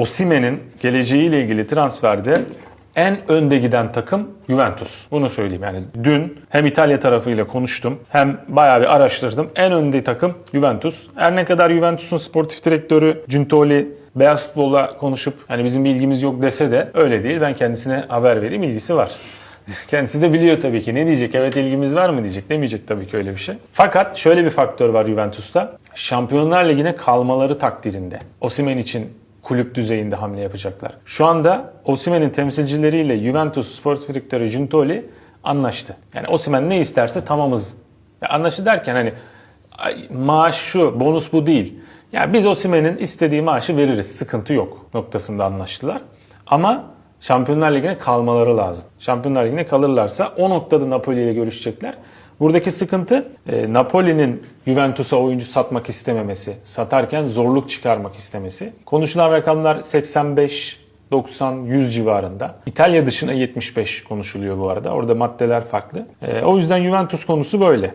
Osimen'in geleceğiyle ilgili transferde en önde giden takım Juventus. Bunu söyleyeyim yani dün hem İtalya tarafıyla konuştum hem bayağı bir araştırdım. En önde takım Juventus. Her ne kadar Juventus'un sportif direktörü Gintoli beyaz futbolla konuşup hani bizim bir ilgimiz yok dese de öyle değil. Ben kendisine haber vereyim ilgisi var. Kendisi de biliyor tabii ki. Ne diyecek? Evet ilgimiz var mı diyecek. Demeyecek tabii ki öyle bir şey. Fakat şöyle bir faktör var Juventus'ta. Şampiyonlar Ligi'ne kalmaları takdirinde. Osimhen için kulüp düzeyinde hamle yapacaklar. Şu anda Osimhen'in temsilcileriyle Juventus Sportif Direktörü Giuntoli anlaştı. Yani Osimhen ne isterse tamamız. Ya derken hani maaş şu, bonus bu değil. Ya biz Osimhen'in istediği maaşı veririz. Sıkıntı yok noktasında anlaştılar. Ama Şampiyonlar Ligi'ne kalmaları lazım. Şampiyonlar Ligi'ne kalırlarsa o noktada Napoli ile görüşecekler. Buradaki sıkıntı e, Napoli'nin Juventus'a oyuncu satmak istememesi, satarken zorluk çıkarmak istemesi. Konuşulan rakamlar 85 90 100 civarında. İtalya dışına 75 konuşuluyor bu arada. Orada maddeler farklı. E, o yüzden Juventus konusu böyle.